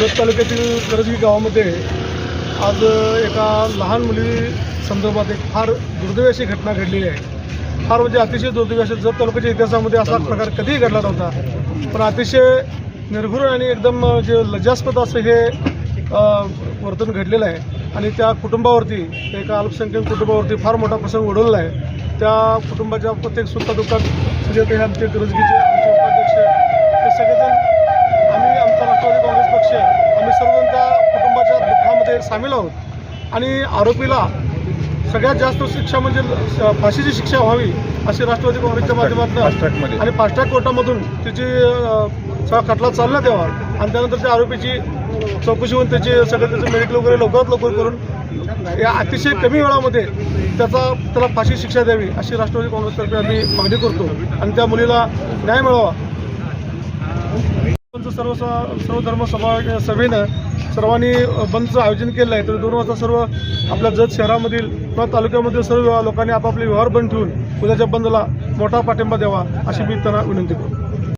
जत तालुक्यातील करजगी गावामध्ये आज एका लहान मुली संदर्भात एक फार दुर्दैवी अशी घटना घडलेली आहे. फार म्हणजे अतिशय दुर्दैवी अशी जत तालुक्याच्या इतिहासामध्ये असा प्रकार कधीही घडला नव्हता. पण अतिशय निर्घुण आणि एकदम जे लज्जास्पद असं हे वर्तन घडलेलं आहे. आणि त्या कुटुंबावरती एका अल्पसंख्याक कुटुंबावरती फार मोठा प्रसंग ओढवलेला आहे. त्या कुटुंबाच्या प्रत्येक सुखदुःखात म्हणजे ते आमचे गरजगीचे आमचे उपाध्यक्ष हे सगळेजण आम्ही आमचा राष्ट्रवादी काँग्रेस पक्ष आम्ही सर्वजण त्या कुटुंबाच्या दुःखामध्ये सामील आहोत. आणि आरोपीला सगळ्यात जास्त शिक्षा म्हणजे फाशीची शिक्षा व्हावी अशी राष्ट्रवादी काँग्रेसच्या माध्यमातून आणि फास्ट ट्रॅक कोर्टामधून त्याची अ, सगळा खटला चालण्यात यावा आणि त्यानंतर त्या आरोपीची चौकशी होऊन त्याची सगळं त्याचं मेडिकल वगैरे लवकरात लवकर करून या अतिशय कमी वेळामध्ये त्याचा त्याला फाशी शिक्षा द्यावी अशी राष्ट्रवादी काँग्रेसतर्फे आम्ही मागणी करतो. आणि त्या मुलीला न्याय मिळावा. सर्व सर्व धर्म सभा सभेनं सर्वांनी बंदचं आयोजन केलं आहे. तर दोन वाजता सर्व आपल्या जत शहरामधील किंवा तालुक्यामधील सर्व लोकांनी आपापले व्यवहार बंद ठेवून उद्याच्या बंदला मोठा पाठिंबा द्यावा अशी मी त्यांना विनंती करतो.